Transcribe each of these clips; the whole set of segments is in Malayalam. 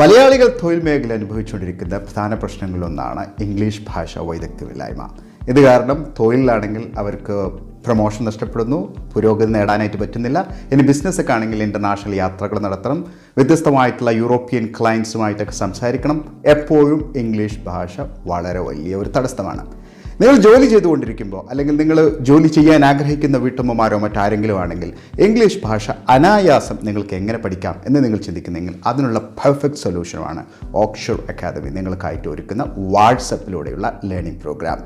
മലയാളികൾ തൊഴിൽ മേഖല അനുഭവിച്ചുകൊണ്ടിരിക്കുന്ന പ്രധാന പ്രശ്നങ്ങളിലൊന്നാണ് ഇംഗ്ലീഷ് ഭാഷ വൈദഗ്ധ്യമില്ലായ്മ. ഇത് കാരണം തൊഴിലിലാണെങ്കിൽ അവർക്ക് പ്രൊമോഷൻ നഷ്ടപ്പെടുന്നു പുരോഗതി നേടാനായിട്ട് പറ്റുന്നില്ല. ഇനി ബിസിനസ്സൊക്കെ ആണെങ്കിൽ ഇന്റർനാഷണൽ യാത്രകൾ നടത്തണം വ്യത്യസ്തമായിട്ടുള്ള യൂറോപ്യൻ ക്ലയൻസുമായിട്ടൊക്കെ സംസാരിക്കണം. എപ്പോഴും ഇംഗ്ലീഷ് ഭാഷ വളരെ വലിയ ഒരു തടസ്സമാണ്. നിങ്ങൾ ജോലി ചെയ്തുകൊണ്ടിരിക്കുമ്പോൾ അല്ലെങ്കിൽ നിങ്ങൾ ജോലി ചെയ്യാൻ ആഗ്രഹിക്കുന്ന വീട്ടമ്മമാരോ മറ്റാരെങ്കിലും ആണെങ്കിൽ ഇംഗ്ലീഷ് ഭാഷ അനായാസം നിങ്ങൾക്ക് എങ്ങനെ പഠിക്കാം എന്ന് നിങ്ങൾ ചിന്തിക്കുന്നെങ്കിൽ അതിനുള്ള പെർഫെക്റ്റ് സൊല്യൂഷനുമാണ് ഓക്ഷർ അക്കാദമി നിങ്ങൾക്കായിട്ട് ഒരുക്കുന്ന വാട്സപ്പിലൂടെയുള്ള ലേണിംഗ് പ്രോഗ്രാം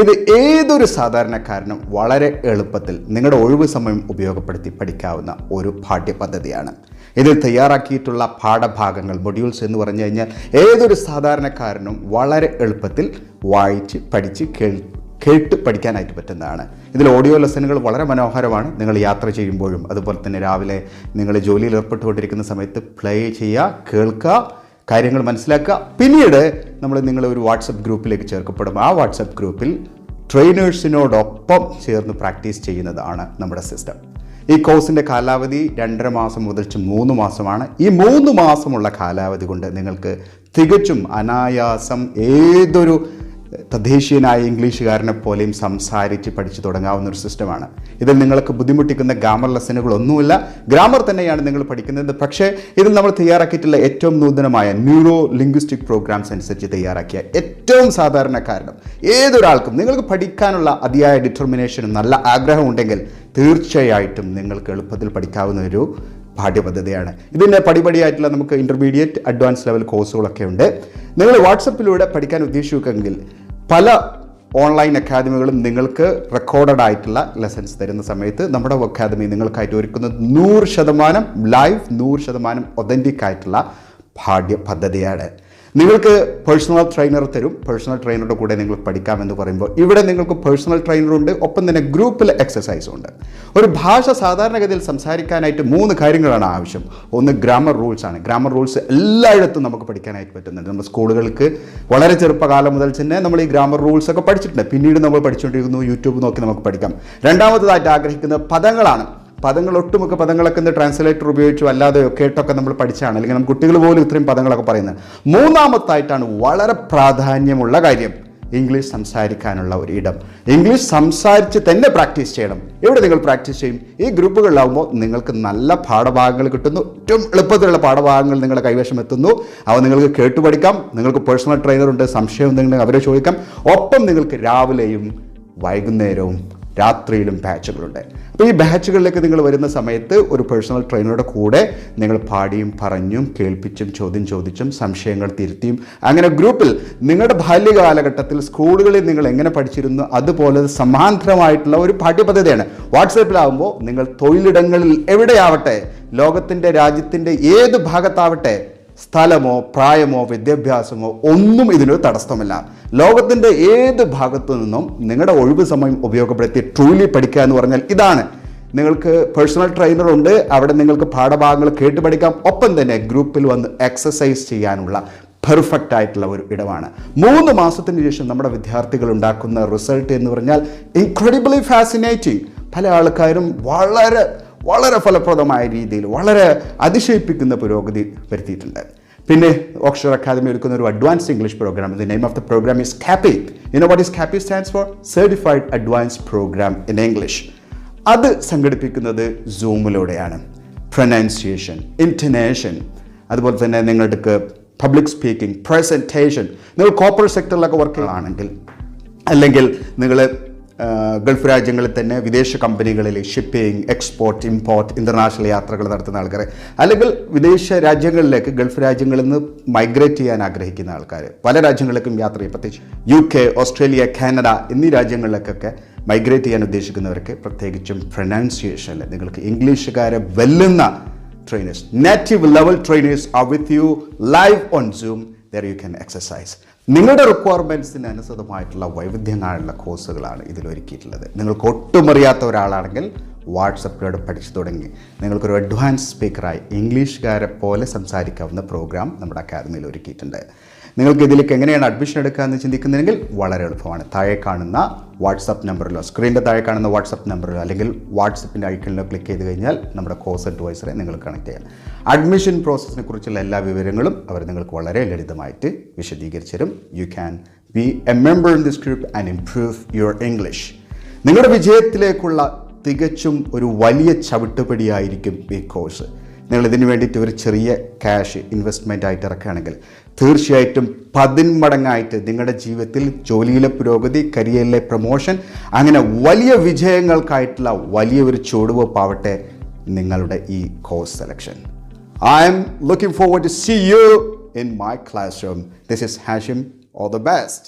ഇത് ഏതൊരു സാധാരണക്കാരനും വളരെ എളുപ്പത്തിൽ നിങ്ങളുടെ ഒഴിവ് സമയം ഉപയോഗപ്പെടുത്തി പഠിക്കാവുന്ന ഒരു പാഠ്യപദ്ധതിയാണ്. ഇതിൽ തയ്യാറാക്കിയിട്ടുള്ള പാഠഭാഗങ്ങൾ മൊഡ്യൂൾസ് എന്ന് പറഞ്ഞു കഴിഞ്ഞാൽ ഏതൊരു സാധാരണക്കാരനും വളരെ എളുപ്പത്തിൽ വായിച്ച് പഠിച്ച് കേൾ കേട്ട് പഠിക്കാനായിട്ട് പറ്റുന്നതാണ്. ഇതിൽ ഓഡിയോ ലെസനുകൾ വളരെ മനോഹരമാണ്. നിങ്ങൾ യാത്ര ചെയ്യുമ്പോഴും അതുപോലെ തന്നെ രാവിലെ നിങ്ങൾ ജോലിയിൽ ഏർപ്പെട്ടുകൊണ്ടിരിക്കുന്ന സമയത്ത് പ്ലേ ചെയ്യുക കേൾക്കുക കാര്യങ്ങൾ മനസ്സിലാക്കുക. പിന്നീട് നമ്മൾ നിങ്ങളെ ഒരു വാട്സപ്പ് ഗ്രൂപ്പിലേക്ക് ചേർക്കപ്പെടും. ആ വാട്സപ്പ് ഗ്രൂപ്പിൽ ട്രെയിനേഴ്സിനോടൊപ്പം ചേർന്ന് പ്രാക്ടീസ് ചെയ്യുന്നതാണ് നമ്മുടെ സിസ്റ്റം ഈ കോഴ്സിന്റെ കാലാവധി രണ്ടര മാസം മുതൽ മൂന്ന് മാസമാണ്. ഈ മൂന്ന് മാസമുള്ള കാലാവധി കൊണ്ട് നിങ്ങൾക്ക് തികച്ചും അനായാസം ഏതൊരു തദ്ദേശീയനായ ഇംഗ്ലീഷുകാരനെ പോലെയും സംസാരിച്ച് പഠിച്ചു തുടങ്ങാവുന്ന ഒരു സിസ്റ്റമാണ്. ഇതിൽ നിങ്ങൾക്ക് ബുദ്ധിമുട്ടിക്കുന്ന ഗ്രാമർ ലെസനുകളൊന്നുമില്ല ഗ്രാമർ തന്നെയാണ് നിങ്ങൾ പഠിക്കുന്നത്. പക്ഷേ ഇതിൽ നമ്മൾ തയ്യാറാക്കിയിട്ടുള്ള ഏറ്റവും നൂതനമായ ന്യൂറോ ലിംഗ്വിസ്റ്റിക് പ്രോഗ്രാംസ് അനുസരിച്ച് തയ്യാറാക്കിയ ഏറ്റവും സാധാരണക്കാരനും ഏതൊരാൾക്കും നിങ്ങൾക്ക് പഠിക്കാനുള്ള അതിയായ ഡിറ്റർമിനേഷനും നല്ല ആഗ്രഹം ഉണ്ടെങ്കിൽ തീർച്ചയായിട്ടും നിങ്ങൾക്ക് എളുപ്പത്തിൽ പഠിക്കാവുന്ന ഒരു പാഠ്യപദ്ധതിയാണ്. ഇതിന്റെ പടിപടിയായിട്ടുള്ള നമുക്ക് ഇന്റർമീഡിയറ്റ് അഡ്വാൻസ് ലെവൽ കോഴ്സുകളൊക്കെ ഉണ്ട്. നിങ്ങൾ വാട്സപ്പിലൂടെ പഠിക്കാൻ ഉദ്ദേശിക്കുമെങ്കിൽ പല ഓൺലൈൻ അക്കാദമികളും നിങ്ങൾക്ക് റെക്കോർഡഡ് ആയിട്ടുള്ള ലെസൺസ് തരുന്ന സമയത്ത് നമ്മുടെ അക്കാദമി നിങ്ങൾക്കായിട്ട് ഒരുക്കുന്നത് നൂറ് ശതമാനം ലൈവ് നൂറ് ശതമാനം ഒതന്റിക് ആയിട്ടുള്ള പാഠ്യ പദ്ധതിയാണ് നിങ്ങൾക്ക് പേഴ്സണൽ ട്രെയിനർ തരും. പേഴ്സണൽ ട്രെയിനറുടെ കൂടെ നിങ്ങൾ പഠിക്കാമെന്ന് പറയുമ്പോൾ ഇവിടെ നിങ്ങൾക്ക് പേഴ്സണൽ ട്രെയിനറുണ്ട് ഒപ്പം തന്നെ ഗ്രൂപ്പിൽ എക്സസൈസും ഉണ്ട്. ഒരു ഭാഷ സാധാരണഗതിയിൽ സംസാരിക്കാനായിട്ട് മൂന്ന് കാര്യങ്ങളാണ് ആവശ്യം. ഒന്ന് ഗ്രാമർ റൂൾസ് ആണ്. ഗ്രാമർ റൂൾസ് എല്ലായിടത്തും നമുക്ക് പഠിക്കാനായിട്ട് പറ്റുന്നുണ്ട്. നമ്മുടെ സ്കൂളുകൾക്ക് വളരെ ചെറുപ്പകാലം മുതൽ തന്നെ നമ്മൾ ഈ ഗ്രാമർ റൂൾസ് ഒക്കെ പഠിച്ചിട്ടുണ്ട്. പിന്നീട് നമ്മൾ പഠിച്ചുകൊണ്ടിരിക്കുന്നു യൂട്യൂബ് നോക്കി നമുക്ക് പഠിക്കാം. രണ്ടാമതായിട്ട് ആഗ്രഹിക്കുന്ന പദങ്ങളാണ് പദങ്ങൾ ഒട്ടുമൊക്കെ പദങ്ങളൊക്കെ ഇന്ന് ട്രാൻസ്ലേറ്റർ ഉപയോഗിച്ചു അല്ലാതെ കേട്ടൊക്കെ നമ്മൾ പഠിച്ചാണ്. അല്ലെങ്കിൽ നമ്മൾ കുട്ടികൾ പോലും ഇത്രയും പദങ്ങളൊക്കെ പറയുന്നത്. മൂന്നാമത്തായിട്ടാണ് വളരെ പ്രാധാന്യമുള്ള കാര്യം ഇംഗ്ലീഷ് സംസാരിക്കാനുള്ള ഒരു ഇടം. ഇംഗ്ലീഷ് സംസാരിച്ച് തന്നെ പ്രാക്ടീസ് ചെയ്യണം. എവിടെ നിങ്ങൾ പ്രാക്ടീസ് ചെയ്യും? ഈ ഗ്രൂപ്പുകളിലാവുമ്പോൾ നിങ്ങൾക്ക് നല്ല പാഠഭാഗങ്ങൾ കിട്ടുന്നു. ഏറ്റവും എളുപ്പത്തിലുള്ള പാഠഭാഗങ്ങൾ നിങ്ങളുടെ കൈവശം എത്തുന്നു. അവ നിങ്ങൾക്ക് കേട്ടുപഠിക്കാം നിങ്ങൾക്ക് പേഴ്സണൽ ട്രെയിനറുണ്ട് സംശയം ഉണ്ടെങ്കിൽ അവരെ ചോദിക്കാം. ഒപ്പം നിങ്ങൾക്ക് രാവിലെയും വൈകുന്നേരവും രാത്രിയിലും ബാച്ചുകളുണ്ട്. അപ്പോൾ ഈ ബാച്ചുകളിലേക്ക് നിങ്ങൾ വരുന്ന സമയത്ത് ഒരു പേഴ്സണൽ ട്രെയിനറുടെ കൂടെ നിങ്ങൾ പാടിയും പറഞ്ഞും കേൾപ്പിച്ചും ചോദ്യം ചോദിച്ചും സംശയങ്ങൾ തിരുത്തിയും അങ്ങനെ ഗ്രൂപ്പിൽ നിങ്ങളുടെ ബാല്യകാലഘട്ടത്തിൽ സ്കൂളുകളിൽ നിങ്ങൾ എങ്ങനെ പഠിച്ചിരുന്നു അതുപോലെ സമാന്തരമായിട്ടുള്ള ഒരു പാഠ്യപദ്ധതിയാണ്. വാട്സാപ്പിലാവുമ്പോൾ നിങ്ങൾ തൊഴിലിടങ്ങളിൽ എവിടെയാവട്ടെ ലോകത്തിന്റെ രാജ്യത്തിന്റെ ഏത് ഭാഗത്താവട്ടെ സ്ഥലമോ പ്രായമോ വിദ്യാഭ്യാസമോ ഒന്നും ഇതിനൊരു തടസ്സമില്ല. ലോകത്തിന്റെ ഏത് ഭാഗത്തു നിന്നും നിങ്ങളുടെ ഒഴിവ് സമയം ഉപയോഗപ്പെടുത്തി ട്രൂലി പഠിക്കുക എന്ന് പറഞ്ഞാൽ ഇതാണ്. നിങ്ങൾക്ക് പേഴ്സണൽ ട്രെയിനർ ഉണ്ട് അവിടെ നിങ്ങൾക്ക് പാഠഭാഗങ്ങൾ കേട്ട് പഠിക്കാം ഒപ്പം തന്നെ ഗ്രൂപ്പിൽ വന്ന് എക്സസൈസ് ചെയ്യാനുള്ള പെർഫെക്റ്റ് ആയിട്ടുള്ള ഒരു ഇടമാണ്. മൂന്ന് മാസത്തിന് ശേഷം നമ്മുടെ വിദ്യാർത്ഥികൾ ഉണ്ടാക്കുന്ന റിസൾട്ട് എന്ന് പറഞ്ഞാൽ ഇൻക്രെഡിബിളി ഫാസിനേറ്റിംഗ് പല ആൾക്കാരും വളരെ വളരെ ഫലപ്രദമായ രീതിയിൽ വളരെ അതിശയിപ്പിക്കുന്ന പുരോഗതി വരുത്തിയിട്ടുണ്ട്. പിന്നെ ഓക്സ്ഫോർഡ് അക്കാദമി ഒരുക്കുന്ന ഒരു advance English program the name of the program is you know what is CAPPI stands for certified advance program in English അത് സംഘടിപ്പിക്കുന്നത് സൂമിലൂടെയാണ് പ്രൊനൗൺസിയേഷൻ ഇന്റനേഷൻ അതുപോലെ തന്നെ നിങ്ങൾക്ക് പബ്ലിക് സ്പീക്കിംഗ് പ്രസന്റേഷൻ നിങ്ങൾ കോർപ്പറേറ്റ് സെക്ടറിലൊക്കെ വർക്കുകളാണെങ്കിൽ അല്ലെങ്കിൽ നിങ്ങൾ ഗൾഫ് രാജ്യങ്ങളിൽ തന്നെ വിദേശ കമ്പനികളിൽ ഷിപ്പിംഗ് എക്സ്പോർട്ട് ഇമ്പോർട്ട് ഇന്റർനാഷണൽ യാത്രകൾ നടത്തുന്ന ആൾക്കാർ അല്ലെങ്കിൽ വിദേശ രാജ്യങ്ങളിലേക്ക് ഗൾഫ് രാജ്യങ്ങളിൽ നിന്ന് മൈഗ്രേറ്റ് ചെയ്യാൻ ആഗ്രഹിക്കുന്ന ആൾക്കാർ പല രാജ്യങ്ങളിലേക്കും യാത്ര ചെയ്യും. പ്രത്യേകിച്ച് യു കെ ഓസ്ട്രേലിയ കാനഡ എന്നീ രാജ്യങ്ങളിലേക്കൊക്കെ മൈഗ്രേറ്റ് ചെയ്യാൻ ഉദ്ദേശിക്കുന്നവർക്ക് പ്രത്യേകിച്ചും പ്രൊനൗൺസിയേഷനിൽ നിങ്ങൾക്ക് ഇംഗ്ലീഷുകാരെ വെല്ലുന്ന trainers native level trainers are with you live on Zoom there you can exercise നിങ്ങളുടെ റിക്വയർമെന്റ്സിന് അനുസൃതമായിട്ടുള്ള വൈവിധ്യങ്ങളുള്ള കോഴ്സുകളാണ് ഇതിലൊരുക്കിയിട്ടുള്ളത്. നിങ്ങൾക്ക് ഒട്ടും അറിയാത്ത ഒരാളാണെങ്കിൽ വാട്സപ്പിലൂടെ പഠിച്ചു തുടങ്ങി. നിങ്ങൾക്കൊരു അഡ്വാൻസ് സ്പീക്കറായി ഇംഗ്ലീഷുകാരെ പോലെ സംസാരിക്കാവുന്ന പ്രോഗ്രാം നമ്മുടെ അക്കാദമിയിൽ ഒരുക്കിയിട്ടുണ്ട്. നിങ്ങൾക്ക് ഇതിലേക്ക് എങ്ങനെയാണ് അഡ്മിഷൻ എടുക്കുക എന്ന് ചിന്തിക്കുന്നതെങ്കിൽ വളരെ എളുപ്പമാണ്. താഴെ കാണുന്ന വാട്സപ്പ് നമ്പറിലോ സ്ക്രീനിന്റെ താഴെ കാണുന്ന വാട്സപ്പ് നമ്പറിലോ അല്ലെങ്കിൽ വാട്സപ്പിന്റെ ഐക്കണിലോ ക്ലിക്ക് ചെയ്ത് കഴിഞ്ഞാൽ നമ്മുടെ കോഴ്സ് അഡ്വൈസറെ നിങ്ങൾ കണക്ട് ചെയ്യാം. അഡ്മിഷൻ പ്രോസസ്സിനെ കുറിച്ചുള്ള എല്ലാ വിവരങ്ങളും അവർ നിങ്ങൾക്ക് വളരെ ലളിതമായിട്ട് വിശദീകരിച്ചു തരും you can be a member in this group and improve your English നിങ്ങളുടെ വിജയത്തിലേക്കുള്ള തികച്ചും ഒരു വലിയ ചവിട്ടുപടിയായിരിക്കും ഈ കോഴ്സ് നിങ്ങൾ ഇതിന് വേണ്ടിയിട്ട് ഒരു ചെറിയ ക്യാഷ് ഇൻവെസ്റ്റ്മെന്റ് ആയിട്ട് ഇറക്കുകയാണെങ്കിൽ തീർച്ചയായിട്ടും പതിന്മടങ്ങായിട്ട് നിങ്ങളുടെ ജീവിതത്തിൽ ജോലിയിലെ പുരോഗതി കരിയറിലെ പ്രൊമോഷൻ അങ്ങനെ വലിയ വിജയങ്ങൾക്കായിട്ടുള്ള വലിയ ഒരു ചുവടുവെപ്പാവട്ടെ നിങ്ങളുടെ ഈ course selection I'm looking forward to see you in my classroom this is Hashim all the best